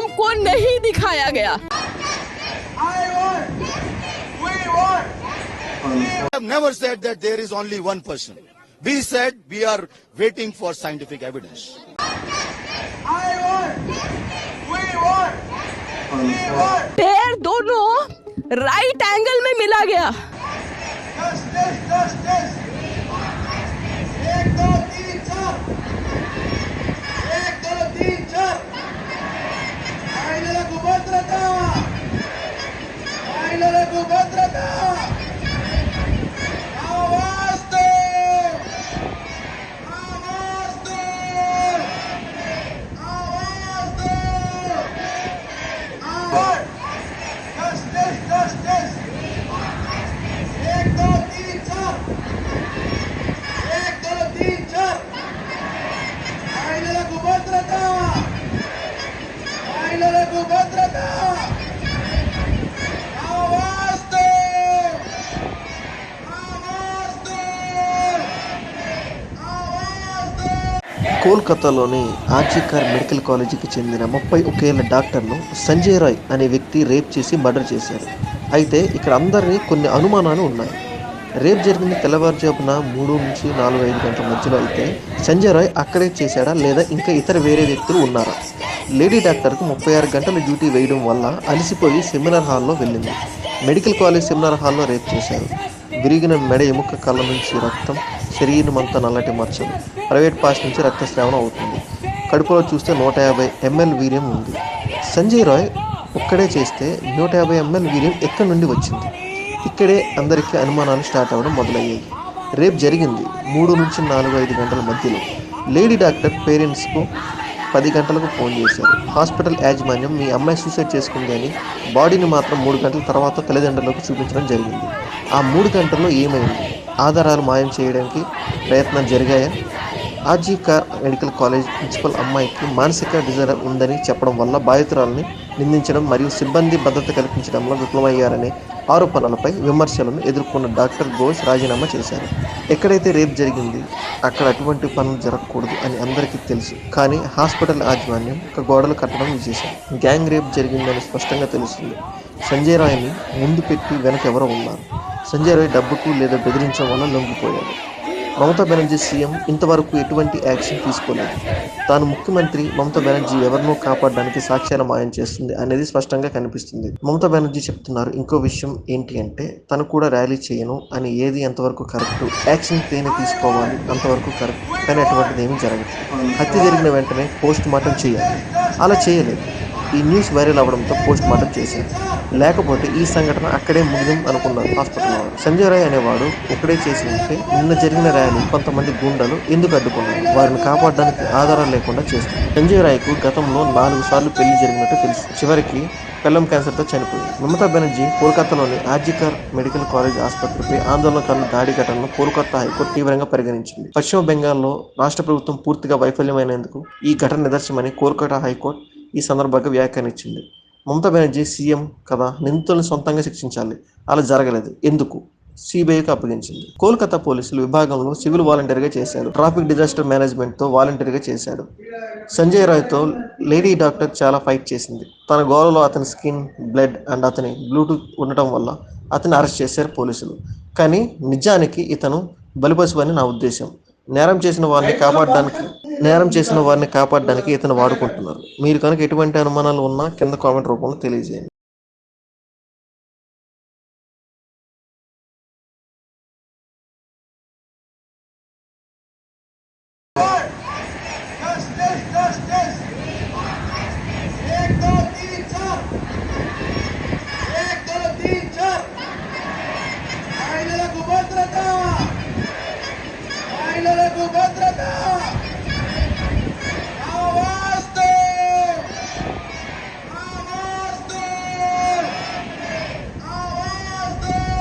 हमको नहीं दिखाया गया। Never said that there is only one person we said we are waiting for scientific evidence पैर दोनों राइट एंगल में मिला गया। భద్రత! కోల్కతాలోని ఆర్జికార్ మెడికల్ కాలేజీకి చెందిన ముప్పై ఒకేళ్ళ డాక్టర్ను సంజయ్ రాయ్ అనే వ్యక్తి రేప్ చేసి మర్డర్ చేశారు. అయితే ఇక్కడ అందరినీ కొన్ని అనుమానాలు ఉన్నాయి. రేప్ జరిగింది తెల్లవారుజామున మూడు నుంచి నాలుగు ఐదు గంటల మధ్యలో అయితే సంజయ్ రాయ్ అక్కడే చేశాడా లేదా ఇంకా ఇతర వేరే వ్యక్తులు ఉన్నారా? లేడీ డాక్టర్కు ముప్పై ఆరు గంటలు డ్యూటీ వేయడం వల్ల అలసిపోయి సెమినార్ హాల్లో వెళ్ళింది. మెడికల్ కాలేజ్ సెమినార్ హాల్లో రేప్ చేశారు. విరిగిన మెడ ఎముక కళ్ళ నుంచి రక్తం శరీరం అంతా నల్లటి మచ్చలు. ప్రైవేట్ పాస్ నుంచి రక్తస్రావం అవుతుంది. కడుపులో చూస్తే నూట యాభై ఎంఎల్ వీర్యం ఉంది. సంజయ్ రాయ్ ఒక్కడే చేస్తే నూట యాభై ఎంఎల్ వీర్యం ఎక్కడి నుండి వచ్చింది? ఇక్కడే అందరికీ అనుమానాలు స్టార్ట్ అవ్వడం మొదలయ్యాయి. రేపు జరిగింది మూడు నుంచి నాలుగు ఐదు గంటల మధ్యలో. లేడీ డాక్టర్ పేరెంట్స్కు పది గంటలకు ఫోన్ చేశారు. హాస్పిటల్ యాజమాన్యం మీ అమ్మాయి సూసైడ్ చేసుకుంది అని బాడీని మాత్రం మూడు గంటల తర్వాత తల్లిదండ్రులకు చూపించడం జరిగింది. ఆ మూడు గంటల్లో ఏమైంది? ఆధారాలు మాయం చేయడానికి ప్రయత్నం జరిగాయా? R G Kar medical college principal అమ్మాయికి మానసిక డిజైనర్ ఉందని చెప్పడం వల్ల బాధితురాలని నిందించడం మరియు సిబ్బంది భద్రత కల్పించడంలో విఫలమయ్యారనే ఆరోపణలపై విమర్శలను ఎదుర్కొన్న డాక్టర్ ఘోష్ రాజీనామా చేశారు. ఎక్కడైతే రేప్ జరిగింది అక్కడ అటువంటి పనులు జరగకూడదు అని అందరికీ తెలుసు. కానీ హాస్పిటల్ యాజమాన్యం ఒక గోడలు కట్టడం విశేషం. గ్యాంగ్ రేప్ జరిగిందని స్పష్టంగా తెలుస్తుంది. సంజయ్ రాయ్ని ముందు పెట్టి వెనక ఎవరో ఉన్నారు. సంజయ్ రాయ్ డబ్బుకు లేదా బెదిరించడం వల్ల లొంగిపోయాడు. మమతా బెనర్జీ సీఎం ఇంతవరకు ఎటువంటి యాక్షన్ తీసుకోలేదు. తాను ముఖ్యమంత్రి మమతా బెనర్జీ ఎవరినో కాపాడడానికి సాక్ష్యాల మాయం చేస్తుంది అనేది స్పష్టంగా కనిపిస్తుంది. మమతా బెనర్జీ చెప్తున్నారు ఇంకో విషయం ఏంటి అంటే తను కూడా ర్యాలీ చేయను అని ఏది ఎంతవరకు కరెక్ట్ యాక్షన్ తేనే తీసుకోవాలి అంతవరకు కరెక్ట్ కానీ అటువంటిది ఏమీ జరగదు. హత్య జరిగిన వెంటనే పోస్ట్ మార్టం చేయాలి. అలా చేయలేదు. ఈ న్యూస్ వైరల్ అవడంతో పోస్ట్ మార్టం చేశారు. లేకపోతే ఈ సంఘటన అక్కడే ముగిదం అనుకున్నారు హాస్పిటల్ వారు సంజయ్ రాయ్ అనేవాడు ఒకడే చేసి ఉంటే నిన్న జరిగిన ర్యాలీ కొంతమంది గుండెలు ఎందుకు అడ్డుకున్నారు? వారిని కాపాడడానికి ఆధారాలు లేకుండా చేస్తారు సంజయ్ రాయ్కు గతంలో నాలుగు సార్లు పెళ్ళి జరిగినట్టు తెలుసు. చివరికి పెల్లం క్యాన్సర్తో చనిపోయింది మమతా బెనర్జీ కోల్కతాలోని ఆర్జికర్ మెడికల్ కాలేజ్ ఆసుపత్రిపై ఆందోళనకారుల దాడి ఘటనను కోల్కతా హైకోర్టు తీవ్రంగా పరిగణించింది. పశ్చిమ బెంగాల్లో రాష్ట్ర ప్రభుత్వం పూర్తిగా వైఫల్యమైనందుకు ఈ ఘటన నిదర్శనమని కోల్కతా హైకోర్టు ఈ సందర్భంగా వ్యాఖ్యానించింది మమతా బెనర్జీ సీఎం కదా నిందితులను సొంతంగా శిక్షించాలి. అలా జరగలేదు. ఎందుకు? సిబిఐకి అప్పగించింది. కోల్కతా పోలీసులు విభాగంలో సివిల్ వాలంటీర్గా చేశాడు ట్రాఫిక్ డిజాస్టర్ మేనేజ్మెంట్తో వాలంటీర్గా చేశాడు సంజయ్ రాయ్తో లేడీ డాక్టర్ చాలా ఫైట్ చేసింది. తన గోడలో అతని స్కిన్ బ్లడ్ అండ్ అతని బ్లూటూత్ ఉండటం వల్ల అతన్ని అరెస్ట్ చేశారు పోలీసులు. కానీ నిజానికి ఇతను బలిపశువు అని నా ఉద్దేశం. నేరం చేసిన వారిని కాపాడడానికి నేరం చేసిన వారిని కాపాడడానికి ఇతను వాడుకుంటున్నారు. మీరు కనుక ఎటువంటి అనుమానాలు ఉన్నా కింద కామెంట్ రూపంలో తెలియజేయండి.